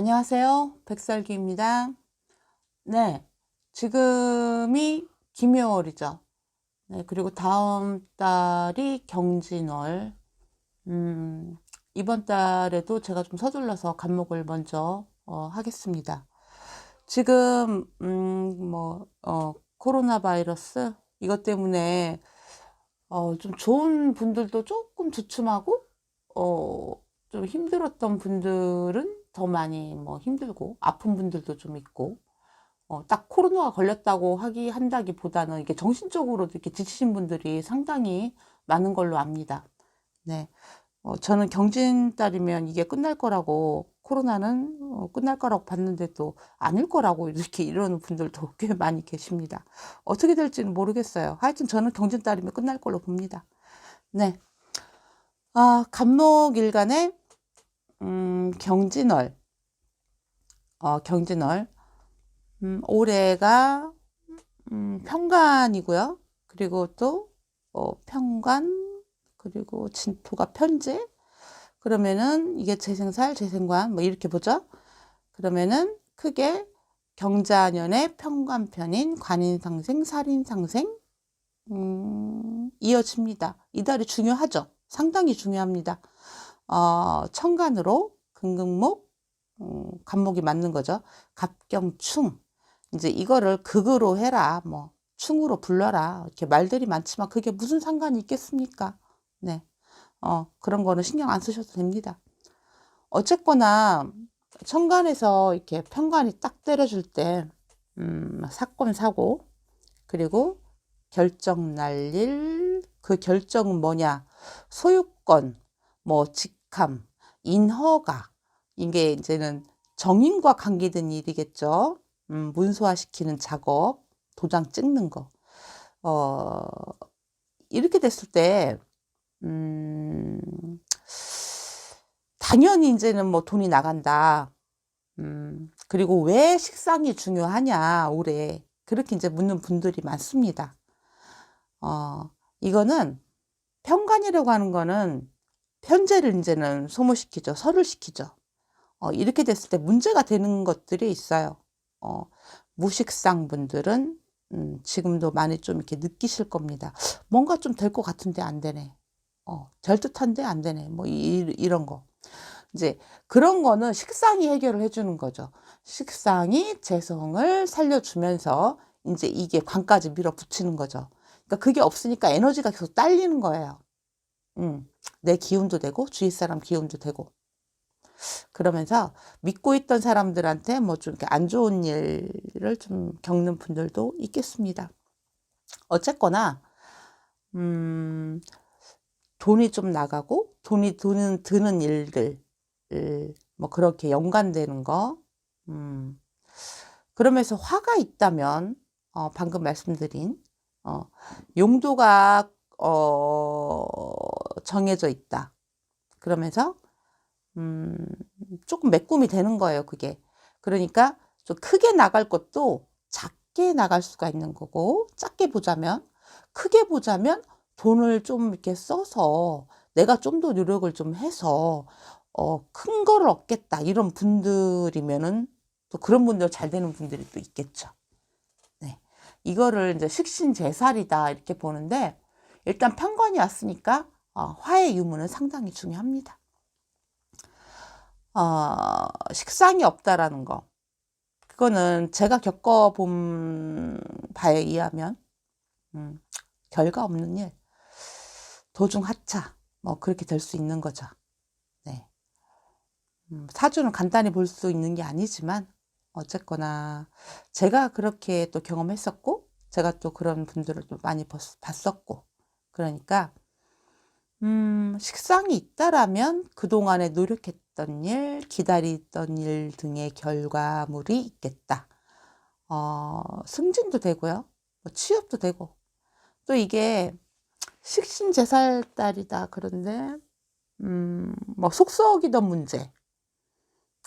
안녕하세요. 백설기입니다. 네. 지금이 김효월이죠. 네. 그리고 다음 달이 경진월. 음, 이번 달에도 제가 좀 서둘러서 간목을 먼저 어, 하겠습니다. 지금, 음, 뭐, 어, 코로나 바이러스 이것 때문에 어, 좀 좋은 분들도 조금 주춤하고, 어, 좀 힘들었던 분들은 더 많이 뭐 힘들고, 아픈 분들도 좀 있고, 어, 딱 코로나가 걸렸다고 하기, 한다기보다는 이게 정신적으로 이렇게 지치신 분들이 상당히 많은 걸로 압니다. 네. 어, 저는 경진 딸이면 이게 끝날 거라고, 코로나는 어, 끝날 거라고 봤는데도 아닐 거라고 이렇게 이러는 분들도 꽤 많이 계십니다. 어떻게 될지는 모르겠어요. 하여튼 저는 경진 딸이면 끝날 걸로 봅니다. 네. 아, 간목일간의 음, 경진월. 어, 경진월. 음, 올해가 음, 평관이고요. 그리고 또 어, 평관 그리고 진토가 편제. 그러면은 이게 재생살, 재생관 뭐 이렇게 보죠. 그러면은 크게 경자년의 평관편인 관인상생, 살인상생 음, 이어집니다. 이 달이 중요하죠. 상당히 중요합니다. 어, 천간으로 금극목, 음, 간목이 맞는 거죠. 갑경충. 이제 이거를 극으로 해라, 뭐, 충으로 불러라. 이렇게 말들이 많지만 그게 무슨 상관이 있겠습니까? 네. 어, 그런 거는 신경 안 쓰셔도 됩니다. 어쨌거나, 천간에서 이렇게 편관이 딱 때려줄 때, 음, 사건, 사고, 그리고 결정 날릴, 그 결정은 뭐냐? 소유권, 뭐, 직 함, 인허가, 이게 이제는 정인과 관계된 일이겠죠. 음, 문서화시키는 작업, 도장 찍는 거. 어, 이렇게 됐을 때, 음, 당연히 이제는 뭐 돈이 나간다. 음, 그리고 왜 식상이 중요하냐, 올해. 그렇게 이제 묻는 분들이 많습니다. 어, 이거는 편관이라고 하는 거는 편제를 이제는 소모시키죠. 설을 시키죠. 어, 이렇게 됐을 때 문제가 되는 것들이 있어요. 어, 무식상 분들은 음, 지금도 많이 좀 이렇게 느끼실 겁니다. 뭔가 좀 될 것 같은데 안 되네. 어, 될 듯한데 안 되네. 뭐 이, 이런 거. 이제 그런 거는 식상이 해결을 해주는 거죠. 식상이 재성을 살려주면서 이제 이게 관까지 밀어붙이는 거죠. 그러니까 그게 없으니까 에너지가 계속 딸리는 거예요. 음, 내 기운도 되고 주위 사람 기운도 되고 그러면서 믿고 있던 사람들한테 뭐 좀 안 좋은 일을 좀 겪는 분들도 있겠습니다. 어쨌거나 음, 돈이 좀 나가고 돈이 드는, 드는 일들 뭐 그렇게 연관되는 거 음, 그러면서 화가 있다면 어, 방금 말씀드린 어, 용도가 어, 정해져 있다. 그러면서 음, 조금 매꿈이 되는 거예요, 그게. 그러니까 좀 크게 나갈 것도 작게 나갈 수가 있는 거고, 작게 보자면, 크게 보자면 돈을 좀 이렇게 써서 내가 좀 더 노력을 좀 해서, 어, 큰 거를 얻겠다. 이런 분들이면은 또 그런 분들 잘 되는 분들이 또 있겠죠. 네. 이거를 이제 식신제살이다. 이렇게 보는데, 일단 편관이 왔으니까, 어, 화의 유무는 상당히 중요합니다. 어, 식상이 없다라는 거. 그거는 제가 겪어본 바에 의하면, 음, 결과 없는 일, 도중 하차, 뭐, 그렇게 될 수 있는 거죠. 네. 음, 사주는 간단히 볼 수 있는 게 아니지만, 어쨌거나, 제가 그렇게 또 경험했었고, 제가 또 그런 분들을 또 많이 봤었고, 그러니까, 음, 식상이 있다라면 그동안에 노력했던 일, 기다리던 일 등의 결과물이 있겠다. 어, 승진도 되고요. 뭐 취업도 되고. 또 이게 식신제살달이다. 그런데, 음, 뭐 속썩이던 문제.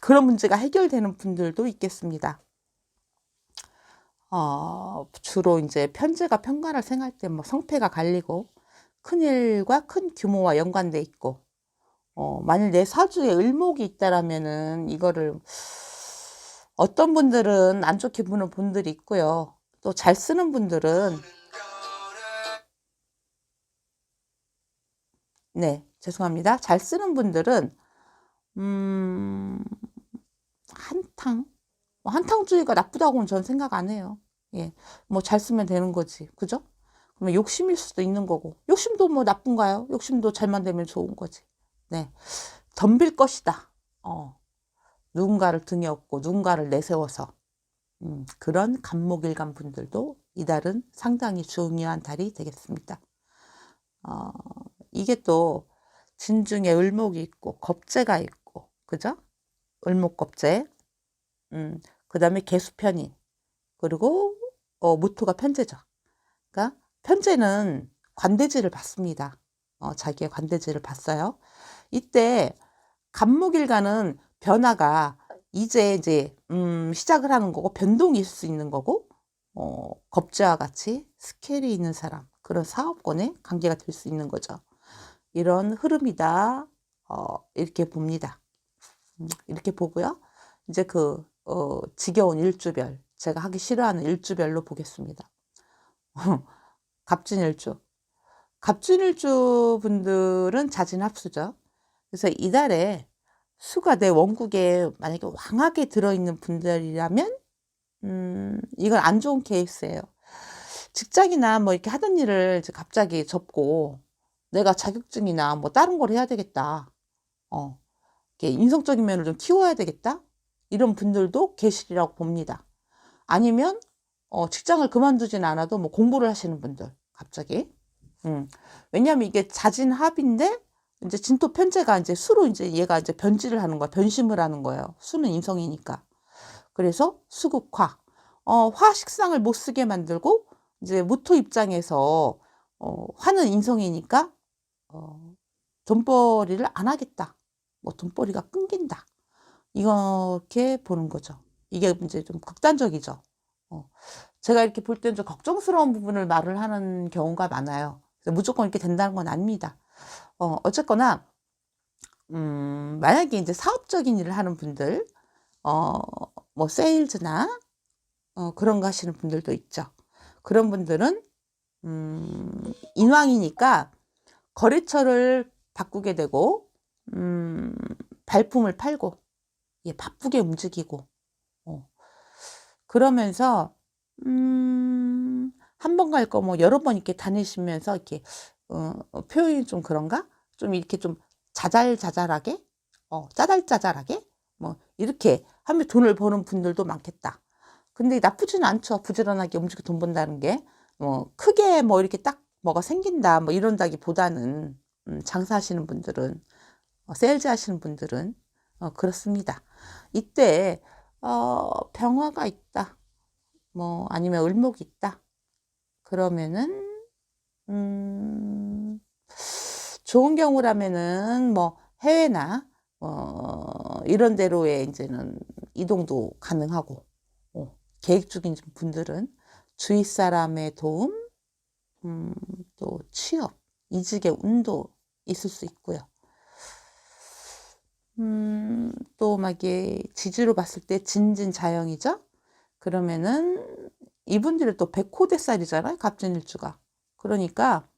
그런 문제가 해결되는 분들도 있겠습니다. 어, 주로 이제 편제가 편관을 생할 때 뭐 성패가 갈리고, 큰 일과 큰 규모와 연관돼 있고 어, 만일 내 사주에 을목이 있다라면은 이거를 어떤 분들은 안 좋게 보는 분들이 있고요. 또 잘 쓰는 분들은 네, 죄송합니다. 잘 쓰는 분들은 음, 한탕 뭐 한탕주의가 나쁘다고는 저는 생각 안 해요. 예, 뭐 잘 쓰면 되는 거지, 그죠? 그러면 욕심일 수도 있는 거고 욕심도 뭐 나쁜가요? 욕심도 잘만 되면 좋은 거지. 네, 덤빌 것이다. 어, 누군가를 등에 업고 누군가를 내세워서 음, 그런 간목일간 분들도 이달은 상당히 중요한 달이 되겠습니다. 어, 이게 또 진중에 을목이 있고 겁재가 있고 그죠? 을목겁재 음, 그 다음에 개수편인 그리고 어, 모토가 편제죠. 그러니까 편제는 관대지를 받습니다. 어, 자기의 관대지를 받어요. 이때 간목일간은 변화가 이제 이제 음, 시작을 하는 거고 있을 수 있는 거고 어, 겁재와 같이 스케일이 있는 사람 그런 사업권에 관계가 될 수 있는 거죠. 이런 흐름이다. 어, 이렇게 봅니다. 음, 이렇게 보고요. 이제 그 어, 지겨운 일주별 제가 하기 싫어하는 일주별로 보겠습니다. 갑진일주. 갑진일주 분들은 자진합수죠. 그래서 이달에 수가 내 원국에 만약에 왕하게 들어있는 분들이라면 음, 이건 안 좋은 케이스예요. 직장이나 뭐 이렇게 하던 일을 갑자기 접고 내가 자격증이나 뭐 다른 걸 해야 되겠다. 어, 이렇게 인성적인 면을 좀 키워야 되겠다. 이런 분들도 계시리라고 봅니다. 아니면 어, 직장을 그만두진 않아도 뭐 공부를 하시는 분들 갑자기. 음. 왜냐하면 이게 자진합인데 이제 진토 편제가 이제 수로 이제 얘가 이제 변질을 하는 거야. 변심을 하는 거예요. 수는 인성이니까. 그래서 수극화. 어, 화 식상을 못 쓰게 만들고 이제 무토 입장에서 어, 화는 인성이니까 어, 돈벌이를 안 하겠다. 뭐 돈벌이가 끊긴다. 이렇게 보는 거죠. 이게 이제 좀 극단적이죠. 어, 제가 이렇게 볼 때는 좀 걱정스러운 부분을 말을 하는 경우가 많아요. 무조건 이렇게 된다는 건 아닙니다. 어, 어쨌거나, 음, 만약에 이제 사업적인 일을 하는 분들, 어, 뭐, 세일즈나, 어, 그런 거 하시는 분들도 있죠. 그런 분들은, 음, 인왕이니까 거래처를 바꾸게 되고, 음, 발품을 팔고, 예, 바쁘게 움직이고, 어. 그러면서, 음, 한 번 갈 거 뭐 여러 번 이렇게 다니시면서 이렇게 어, 어, 표현이 좀 그런가? 좀 이렇게 좀 자잘자잘하게, 어, 짜잘짜잘하게, 뭐, 이렇게 하면 돈을 버는 분들도 많겠다. 근데 나쁘지는 않죠. 부지런하게 움직여 돈 번다는 게. 뭐, 크게 뭐 이렇게 딱 뭐가 생긴다, 뭐 이런다기 보다는, 음, 장사하시는 분들은, 어, 세일즈 하시는 분들은, 어, 그렇습니다. 이때, 어, 병화가 있다. 뭐, 아니면 을목이 있다. 그러면은, 음, 좋은 경우라면은 뭐 해외나 어, 이런 데로의 이제는 이동도 가능하고 어, 계획 중인 분들은 주위 사람의 도움, 음, 또 취업, 이직의 운도 있을 수 있고요. 음, 또 막이 지지로 봤을 때 진진자영이죠. 그러면은 이분들이 또 백호대살이잖아요. 갑진일주가. 그러니까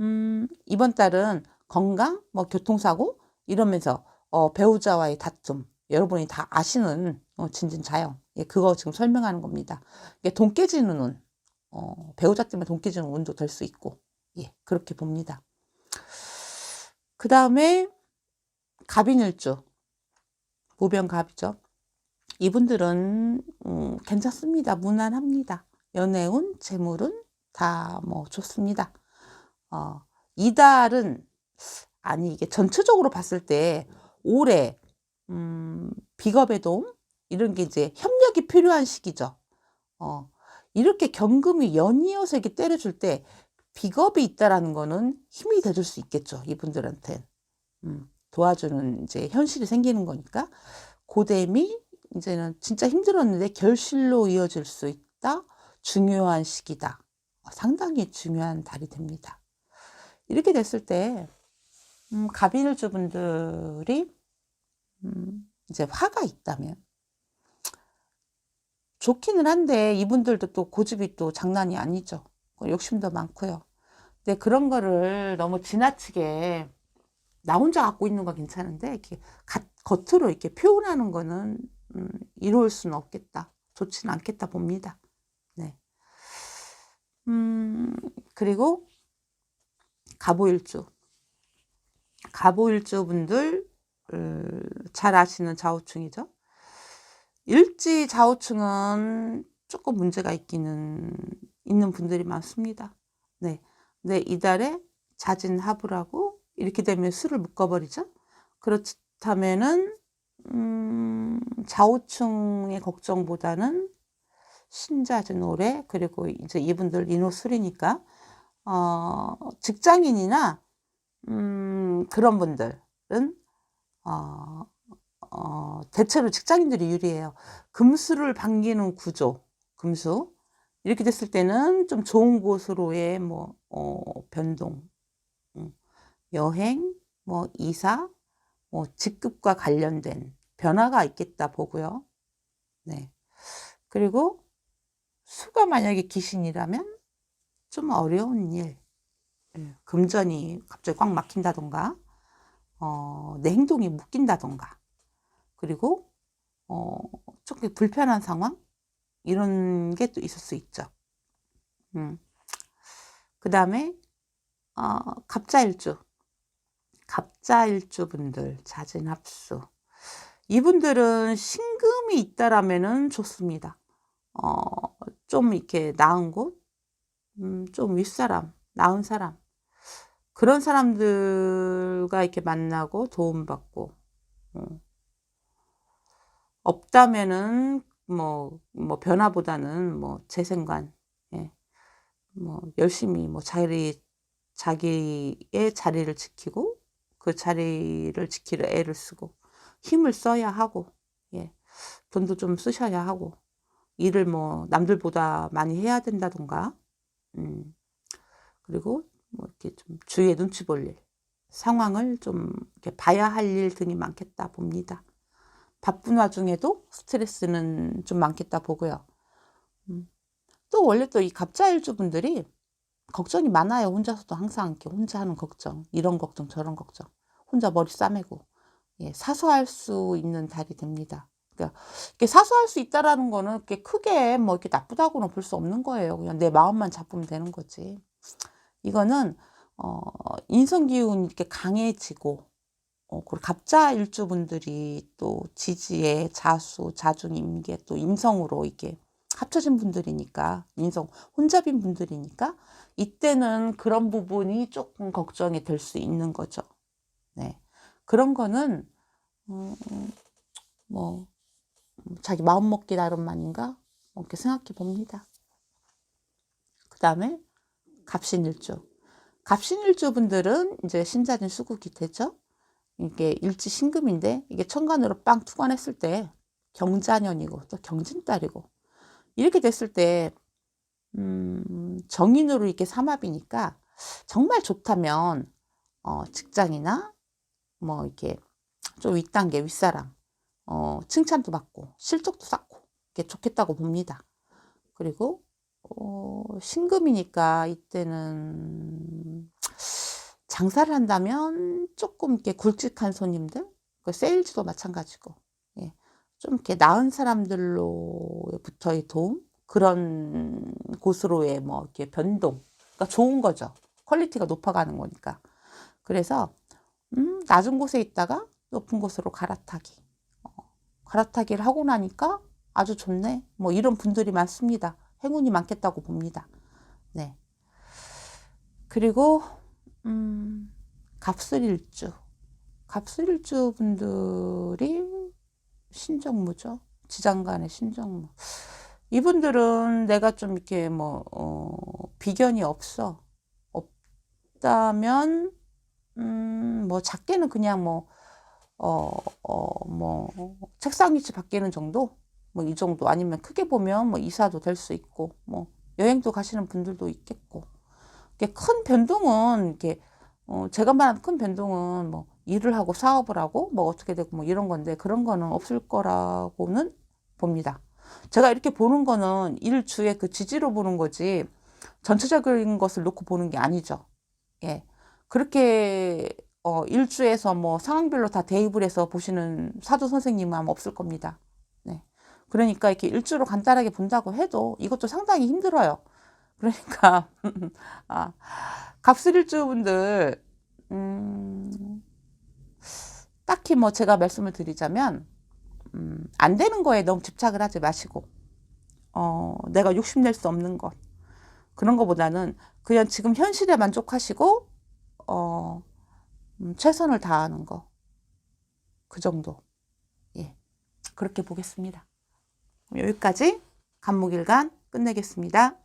음, 이번 달은 건강, 뭐 교통사고 이러면서 어, 배우자와의 다툼 여러분이 다 아시는 어, 진진자영 예, 그거 지금 설명하는 겁니다. 이게 돈 깨지는 운 어, 배우자 때문에 돈 깨지는 운도 될 수 있고 예, 그렇게 봅니다. 그 다음에 갑인일주 모병갑이죠. 이분들은 음, 괜찮습니다. 무난합니다. 연애운, 재물운 다뭐 좋습니다. 어, 이달은 아니 이게 전체적으로 봤을 때 올해 음, 비겁의 도움 이런 게 이제 협력이 필요한 시기죠. 어, 이렇게 경금이 연이어서 이렇게 때려줄 때 비겁이 있다라는 거는 힘이 돼줄 수 있겠죠. 이분들한테 음, 도와주는 이제 현실이 생기는 거니까 고됨이 이제는 진짜 힘들었는데 결실로 이어질 수 있다. 중요한 시기다. 상당히 중요한 달이 됩니다. 이렇게 됐을 때 음, 갑일주 분들이 음, 이제 화가 있다면 좋기는 한데 이분들도 또 고집이 또 장난이 아니죠. 욕심도 많고요. 근데 그런 거를 너무 지나치게 나 혼자 갖고 있는 건 괜찮은데 이렇게 가, 겉으로 이렇게 표현하는 거는 음, 이로울 수는 없겠다. 좋지는 않겠다 봅니다. 네. 음, 그리고 가보일주. 가보일주 분들 음, 잘 아시는 좌우충이죠. 일지 좌우충은 조금 문제가 있기는 있는 분들이 많습니다. 네. 네, 이달에 자진 하부라고 이렇게 되면 수를 묶어버리죠. 그렇다면은 음, 좌우충의 걱정보다는 신자진 오래 그리고 이제 이분들 인호술이니까 어, 직장인이나 음, 그런 분들은 어, 어, 대체로 직장인들이 유리해요. 금수를 반기는 구조, 금수. 이렇게 됐을 때는 좀 좋은 곳으로의 뭐, 어, 변동, 음, 여행, 뭐, 이사, 뭐, 직급과 관련된 변화가 있겠다 보고요. 네. 그리고 수가 만약에 귀신이라면 좀 어려운 일, 예, 금전이 갑자기 꽉 막힌다던가, 어, 내 행동이 묶인다던가, 그리고 어, 조금 불편한 상황 이런 게 또 있을 수 있죠. 음. 그 다음에 어, 갑자일주, 갑자일주 분들 자진합수. 이분들은 신금이 있다라면은 좋습니다. 어, 좀 이렇게 나은 곳, 음, 좀 윗사람, 나은 사람, 그런 사람들과 이렇게 만나고 도움받고, 어, 없다면은 뭐, 뭐 변화보다는 뭐 재생관, 예. 뭐 열심히 뭐 자리, 자기의 자리를 지키고 그 자리를 지키려 애를 쓰고 힘을 써야 하고, 예. 돈도 좀 쓰셔야 하고, 일을 뭐 남들보다 많이 해야 된다던가, 음. 그리고 뭐 이렇게 좀 주위에 눈치 볼 일, 상황을 좀 이렇게 봐야 할 일 등이 많겠다 봅니다. 바쁜 와중에도 스트레스는 좀 많겠다 보고요. 음. 또 원래 또 이 갑자일주 분들이 걱정이 많아요. 혼자서도 항상 이렇게 혼자 하는 걱정, 이런 걱정, 저런 걱정, 혼자 머리 싸매고 예, 사소할 수 있는 달이 됩니다. 그러니까 사소할 수 있다라는 거는 이렇게 크게 뭐 이렇게 나쁘다고는 볼 수 없는 거예요. 그냥 내 마음만 잡으면 되는 거지. 이거는 어, 인성 기운이 이렇게 강해지고 어, 그리고 갑자 일주분들이 또 지지에 자수, 자중, 임계, 또 임성으로 이렇게 합쳐진 분들이니까, 인성 혼잡인 분들이니까, 이때는 그런 부분이 조금 걱정이 될 수 있는 거죠. 네. 그런 거는, 음, 뭐, 자기 마음 먹기 나름만인가? 뭐 이렇게 생각해 봅니다. 그 다음에 갑신일주. 갑신일주 분들은 이제 신자진 수국이 되죠. 이게 일지 신금인데 이게 천간으로 빵 투관했을 때 경자년이고 또 경진달이고 이렇게 됐을 때 음, 정인으로 이렇게 삼합이니까 정말 좋다면 어, 직장이나 뭐 이렇게 좀 윗단계 윗사람 어, 칭찬도 받고 실적도 쌓고 이게 좋겠다고 봅니다. 그리고 어, 신금이니까 이때는 장사를 한다면 조금 이렇게 굵직한 손님들, 그 세일즈도 마찬가지고, 예. 좀 이렇게 나은 사람들로부터의 도움, 그런 곳으로의 뭐 이렇게 변동, 그러니까 좋은 거죠. 퀄리티가 높아가는 거니까. 그래서, 음, 낮은 곳에 있다가 높은 곳으로 갈아타기. 어, 갈아타기를 하고 나니까 아주 좋네. 뭐 이런 분들이 많습니다. 행운이 많겠다고 봅니다. 네. 그리고 음, 갑술일주. 갑술일주 분들이 신정무죠. 지장간의 신정무. 이분들은 내가 좀 이렇게 뭐, 어, 비견이 없어. 없다면, 음, 뭐, 작게는 그냥 뭐, 어, 어, 뭐, 책상 위치 바뀌는 정도? 뭐, 이 정도. 아니면 크게 보면 뭐, 이사도 될 수 있고, 뭐, 여행도 가시는 분들도 있겠고. 큰 변동은 이렇게 어, 제가 말하는 큰 변동은 뭐 일을 하고 사업을 하고 뭐 어떻게 되고 뭐 이런 건데 그런 거는 없을 거라고는 봅니다. 제가 이렇게 보는 거는 일주의 그 지지로 보는 거지 전체적인 것을 놓고 보는 게 아니죠. 예. 그렇게 어, 일주에서 뭐 상황별로 다 대입을 해서 보시는 사주 선생님은 아마 없을 겁니다. 네. 그러니까 이렇게 일주로 간단하게 본다고 해도 이것도 상당히 힘들어요. 그러니까 아, 갑술일주 분들 음, 딱히 뭐 제가 말씀을 드리자면 음, 안 되는 거에 너무 집착을 하지 마시고 어, 내가 욕심낼 수 없는 것 그런 거보다는 그냥 지금 현실에 만족하시고 어, 음, 최선을 다하는 거. 그 정도. 예. 그렇게 보겠습니다. 여기까지 간목일간 끝내겠습니다.